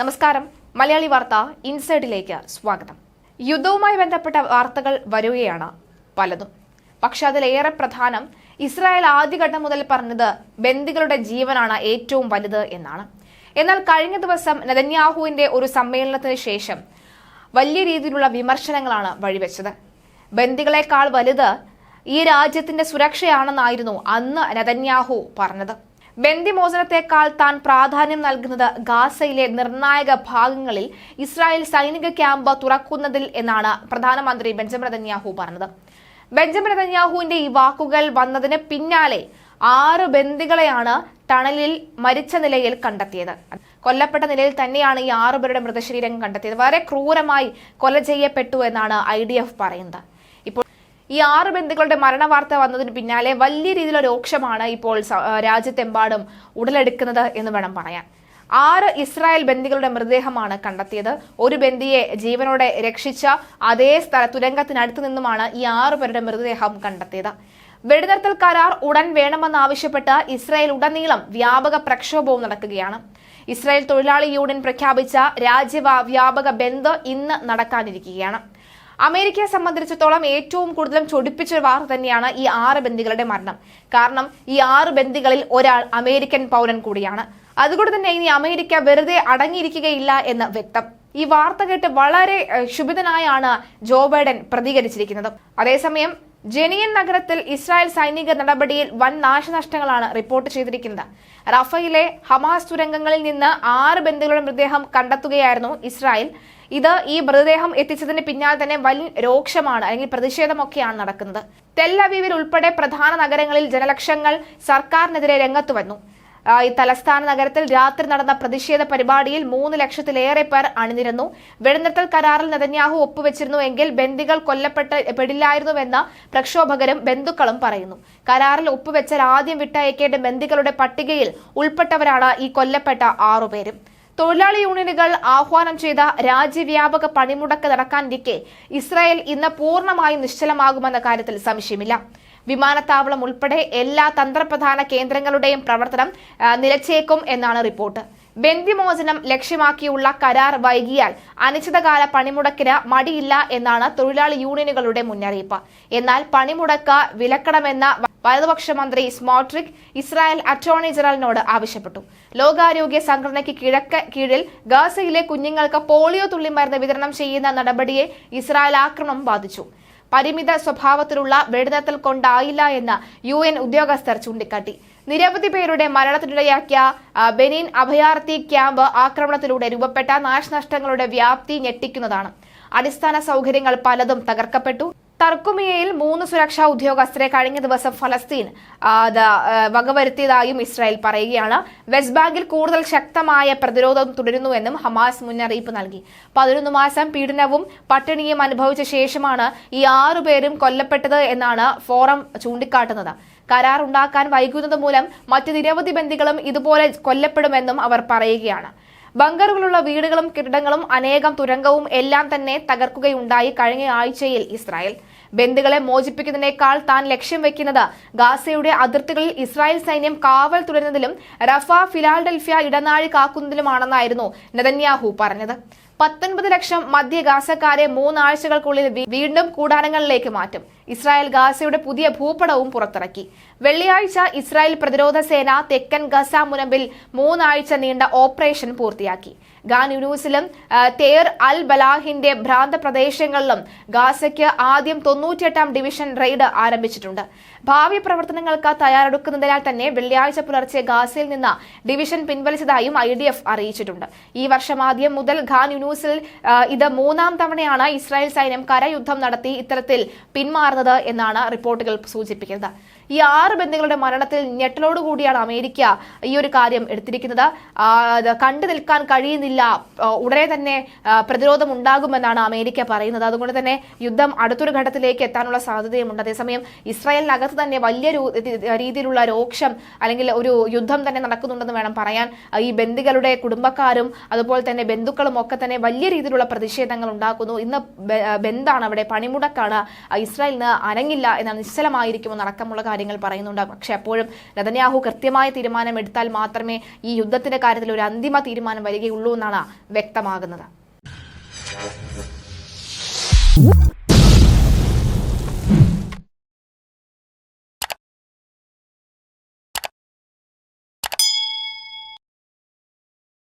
നമസ്കാരം. മലയാളി വാർത്ത ഇൻസൈഡിലേക്ക് സ്വാഗതം. യുദ്ധവുമായി ബന്ധപ്പെട്ട വാർത്തകൾ വരികയാണ് പലതും. പക്ഷെ അതിലേറെ പ്രധാനം ഇസ്രായേൽ ആദ്യഘട്ടം മുതൽ പറഞ്ഞത് ബന്ദികളുടെ ജീവനാണ് ഏറ്റവും വലുത് എന്നാണ്. എന്നാൽ കഴിഞ്ഞ ദിവസം നെതന്യാഹുവിന്റെ ഒരു സമ്മേളനത്തിന് ശേഷം വലിയ രീതിയിലുള്ള വിമർശനങ്ങളാണ് വഴിവെച്ചത്. ബന്ദികളെക്കാൾ വലുത് ഈ രാജ്യത്തിന്റെ സുരക്ഷയാണെന്നായിരുന്നു അന്ന് നെതന്യാഹു പറഞ്ഞത്. ബന്ദിമോചനത്തെക്കാൾ താൻ പ്രാധാന്യം നൽകുന്നത് ഗാസയിലെ നിർണായക ഭാഗങ്ങളിൽ ഇസ്രായേൽ സൈനിക ക്യാമ്പ് തുറക്കുന്നതിൽ എന്നാണ് പ്രധാനമന്ത്രി ബെഞ്ചമിൻ നെതന്യാഹു പറഞ്ഞത്. ബെഞ്ചമിൻ നെതന്യാഹുവിന്റെ ഈ വാക്കുകൾ വന്നതിന് പിന്നാലെ ആറ് ബന്ദികളെയാണ് ടണലിൽ മരിച്ച നിലയിൽ കണ്ടെത്തിയത്. കൊല്ലപ്പെട്ട നിലയിൽ തന്നെയാണ് ഈ ആറുപേരുടെ മൃതശരീരം കണ്ടെത്തിയത്. വളരെ ക്രൂരമായി കൊല ചെയ്യപ്പെട്ടു എന്നാണ് ഐ പറയുന്നത്. ഈ ആറ് ബന്ധുക്കളുടെ മരണവാർത്ത വന്നതിന് പിന്നാലെ വലിയ രീതിയിലുള്ള രോക്ഷമാണ് ഇപ്പോൾ രാജ്യത്തെമ്പാടും ഉടലെടുക്കുന്നത് എന്ന് വേണം പറയാൻ. ആറ് ഇസ്രായേൽ ബന്ദികളുടെ മൃതദേഹമാണ് കണ്ടെത്തിയത്. ഒരു ബന്ദിയെ ജീവനോടെ രക്ഷിച്ച അതേ സ്ഥല തുരങ്കത്തിനടുത്ത് നിന്നുമാണ് ഈ ആറു പേരുടെ മൃതദേഹം കണ്ടെത്തിയത്. വെടിനിർത്തൽ കരാർ ഉടൻ വേണമെന്നാവശ്യപ്പെട്ട് ഇസ്രായേൽ ഉടനീളം വ്യാപക പ്രക്ഷോഭവും നടക്കുകയാണ്. ഇസ്രായേൽ തൊഴിലാളി യൂണിയൻ പ്രഖ്യാപിച്ച രാജ്യവ്യാപക ബന്ദ് ഇന്ന് നടക്കാനിരിക്കുകയാണ്. അമേരിക്കയെ സംബന്ധിച്ചിടത്തോളം ഏറ്റവും കൂടുതലും ചൊടിപ്പിച്ച വാർത്ത തന്നെയാണ് ഈ ആറ് ബന്ദികളുടെ മരണം. കാരണം ഈ ആറ് ബന്ദികളിൽ ഒരാൾ അമേരിക്കൻ പൗരൻ കൂടിയാണ്. അതുകൊണ്ട് തന്നെ ഇനി അമേരിക്ക വെറുതെ അടങ്ങിയിരിക്കുകയില്ല എന്ന് വ്യക്തം. ഈ വാർത്ത കേട്ട് വളരെ ക്ഷുഭിതനായാണ് ജോ ബൈഡൻ പ്രതികരിച്ചിരിക്കുന്നത്. അതേസമയം ജെനിയൻ നഗരത്തിൽ ഇസ്രായേൽ സൈനിക നടപടിയിൽ വൻ നാശനഷ്ടങ്ങളാണ് റിപ്പോർട്ട് ചെയ്തിരിക്കുന്നത്. റഫയിലെ ഹമാസ് തുരങ്കങ്ങളിൽ നിന്ന് ആറ് ബന്ധുക്കളുടെ മൃതദേഹം കണ്ടെത്തുകയായിരുന്നു ഇസ്രായേൽ. ഇത് ഈ മൃതദേഹം എത്തിച്ചതിന് പിന്നാലെ തന്നെ വലിയ രോക്ഷമാണ് അല്ലെങ്കിൽ പ്രതിഷേധമൊക്കെയാണ് നടക്കുന്നത്. തെല്ലവീവിൽ ഉൾപ്പെടെ പ്രധാന നഗരങ്ങളിൽ ജനലക്ഷങ്ങൾ സർക്കാരിനെതിരെ രംഗത്ത് വന്നു. ഈ തലസ്ഥാന നഗരത്തിൽ രാത്രി നടന്ന പ്രതിഷേധ പരിപാടിയിൽ മൂന്ന് ലക്ഷത്തിലേറെ പേർ അണിനിരന്നു. വെടിനിർത്തൽ കരാറിൽ നെതന്യാഹു ഒപ്പുവെച്ചിരുന്നു എങ്കിൽ ബന്ദികൾ കൊല്ലപ്പെട്ട് പെടില്ലായിരുന്നുവെന്ന് പ്രക്ഷോഭകരും ബന്ധുക്കളും പറയുന്നു. കരാറിൽ ഒപ്പുവെച്ചാൽ ആദ്യം വിട്ടയക്കേണ്ട ബന്ദികളുടെ പട്ടികയിൽ ഉൾപ്പെട്ടവരാണ് ഈ കൊല്ലപ്പെട്ട ആറുപേരും. തൊഴിലാളി യൂണിയനുകൾ ആഹ്വാനം ചെയ്ത രാജ്യവ്യാപക പണിമുടക്ക് നടക്കാനിരിക്കെ ഇസ്രായേൽ ഇന്ന് പൂർണമായും നിശ്ചലമാകുമെന്ന കാര്യത്തിൽ സംശയമില്ല. വിമാനത്താവളം ഉൾപ്പെടെ എല്ലാ തന്ത്രപ്രധാന കേന്ദ്രങ്ങളുടെയും പ്രവർത്തനം നിലച്ചേക്കും എന്നാണ് റിപ്പോർട്ട്. ബന്ധിമോചനം ലക്ഷ്യമാക്കിയുള്ള കരാർ വൈകിയാൽ അനിശ്ചിതകാല പണിമുടക്കിന് മടിയില്ല എന്നാണ് തൊഴിലാളി യൂണിയനുകളുടെ മുന്നറിയിപ്പ്. എന്നാൽ പണിമുടക്ക് വിലക്കണമെന്ന വലതുപക്ഷ മന്ത്രി സ്മോട്രിക് ഇസ്രായേൽ അറ്റോർണി ജനറലിനോട് ആവശ്യപ്പെട്ടു. ലോകാരോഗ്യ സംഘടനയ്ക്ക് കിഴക്ക് കീഴിൽ ഗാസയിലെ കുഞ്ഞുങ്ങൾക്ക് പോളിയോ തുള്ളിമരുന്ന് വിതരണം ചെയ്യുന്ന നടപടിയെ ഇസ്രായേൽ ആക്രമണം ബാധിച്ചു. പരിമിത സ്വഭാവത്തിലുള്ള വെടിനിർത്തൽ കൊണ്ടായില്ല എന്ന് യു എൻ ഉദ്യോഗസ്ഥർ ചൂണ്ടിക്കാട്ടി. നിരവധി പേരുടെ മരണത്തിനിടയാക്കിയ ബെനിൻ അഭയാർത്ഥി ക്യാമ്പ് ആക്രമണത്തിലൂടെ രൂപപ്പെട്ട നാശനഷ്ടങ്ങളുടെ വ്യാപ്തി ഞെട്ടിക്കുന്നതാണ്. അടിസ്ഥാന സൗകര്യങ്ങൾ പലതും തകർക്കപ്പെട്ടു. തർക്കുമിയയിൽ മൂന്ന് സുരക്ഷാ ഉദ്യോഗസ്ഥരെ കഴിഞ്ഞ ദിവസം ഫലസ്തീൻ വകവരുത്തിയതായും ഇസ്രായേൽ പറയുകയാണ്. വെസ്റ്റ് ബാങ്കിൽ കൂടുതൽ ശക്തമായ പ്രതിരോധം തുടരുന്നുവെന്നും ഹമാസ് മുന്നറിയിപ്പ് നൽകി. പതിനൊന്ന് മാസം പീഡനവും പട്ടിണിയും അനുഭവിച്ച ശേഷമാണ് ഈ ആറുപേരും കൊല്ലപ്പെട്ടത് എന്നാണ് ഫോറം ചൂണ്ടിക്കാട്ടുന്നത്. കരാർ ഉണ്ടാക്കാൻ വൈകുന്നത് മൂലം മറ്റ് നിരവധി ബന്ധികളും ഇതുപോലെ കൊല്ലപ്പെടുമെന്നും അവർ പറയുകയാണ്. ബങ്കറുകളുള്ള വീടുകളും കെട്ടിടങ്ങളും അനേകം തുരങ്കവും എല്ലാം തന്നെ തകർക്കുകയുണ്ടായി കഴിഞ്ഞ ആഴ്ചയിൽ ഇസ്രായേൽ. ബന്ദികളെ മോചിപ്പിക്കുന്നതിനേക്കാൾ താൻ ലക്ഷ്യം വെക്കുന്നത് ഗാസയുടെ അതിർത്തികളിൽ ഇസ്രായേൽ സൈന്യം കാവൽ തുടരുന്നതിലും റഫ ഫിലാഡൽഫിയ ഇടനാഴി കാക്കുന്നതിലുമാണെന്നായിരുന്നു നെതന്യാഹു പറഞ്ഞത്. പത്തൊൻപത് ലക്ഷം മധ്യ ഗാസക്കാരെ മൂന്നാഴ്ചകൾക്കുള്ളിൽ വീണ്ടും കൂടാരങ്ങളിലേക്ക് മാറ്റും. ഇസ്രായേൽ ഗാസയുടെ പുതിയ ഭൂപടവും പുറത്തിറക്കി. വെള്ളിയാഴ്ച ഇസ്രായേൽ പ്രതിരോധ സേന തെക്കൻ ഗസ മുനമ്പിൽ മൂന്നാഴ്ച നീണ്ട ഓപ്പറേഷൻ പൂർത്തിയാക്കി. ഗാൻ യൂനൂസിലും തേർ അൽ ബലാഹിന്റെ ഭ്രാന്ത പ്രദേശങ്ങളിലും ഗാസയ്ക്ക് ആദ്യം തൊണ്ണൂറ്റിയെട്ടാം ഡിവിഷൻ റെയ്ഡ് ആരംഭിച്ചിട്ടുണ്ട്. ഭാവി പ്രവർത്തനങ്ങൾക്ക് തയ്യാറെടുക്കുന്നതിനാൽ തന്നെ വെള്ളിയാഴ്ച പുലർച്ചെ ഗാസയിൽ നിന്ന് ഡിവിഷൻ പിൻവലിച്ചതായും ഐ അറിയിച്ചിട്ടുണ്ട്. ഈ വർഷം ആദ്യം മുതൽ ഖാൻ യൂനൂസിൽ ആ, ഇത് മൂന്നാം തവണയാണ് ഇസ്രായേൽ സൈന്യം കരയുദ്ധം നടത്തി ഇത്തരത്തിൽ പിന്മാറുന്നത് എന്നാണ് റിപ്പോർട്ടുകൾ സൂചിപ്പിക്കുന്നത്. ഈ ആറ് ബന്ധുക്കളുടെ മരണത്തിൽ ഞെട്ടലോടുകൂടിയാണ് അമേരിക്ക ഈ ഒരു കാര്യം എടുത്തിരിക്കുന്നത്. കണ്ടു നിൽക്കാൻ കഴിയുന്നില്ല. ഉടനെ തന്നെ പ്രതിരോധം ഉണ്ടാകുമെന്നാണ് അമേരിക്ക പറയുന്നത്. അതുകൊണ്ട് തന്നെ യുദ്ധം അടുത്തൊരു ഘട്ടത്തിലേക്ക് എത്താനുള്ള സാധ്യതയുമുണ്ട്. അതേസമയം ഇസ്രായേലിനകത്ത് തന്നെ വലിയ രീതിയിലുള്ള രോക്ഷം അല്ലെങ്കിൽ ഒരു യുദ്ധം തന്നെ നടക്കുന്നുണ്ടെന്ന് വേണം പറയാൻ. ഈ ബന്ധുക്കളുടെ കുടുംബക്കാരും അതുപോലെ തന്നെ ബന്ധുക്കളും ഒക്കെ തന്നെ വലിയ രീതിയിലുള്ള പ്രതിഷേധങ്ങൾ ഉണ്ടാക്കുന്നു. ഇന്ന് ബന്ധാണ് അവിടെ പണിമുടക്കാണ്. ഇസ്രായേലിന് അനങ്ങില്ല എന്ന നിശ്ചലമായിരിക്കുമെന്ന് അടക്കമുള്ള കാര്യങ്ങൾ കാര്യങ്ങൾ പറയുന്നുണ്ട്. പക്ഷെ അപ്പോഴും നെതന്യാഹു കൃത്യമായ തീരുമാനം എടുത്താൽ മാത്രമേ ഈ യുദ്ധത്തിന്റെ കാര്യത്തിൽ ഒരു അന്തിമ തീരുമാനം വരികയുള്ളൂ എന്നാണ് വ്യക്തമാകുന്നത്.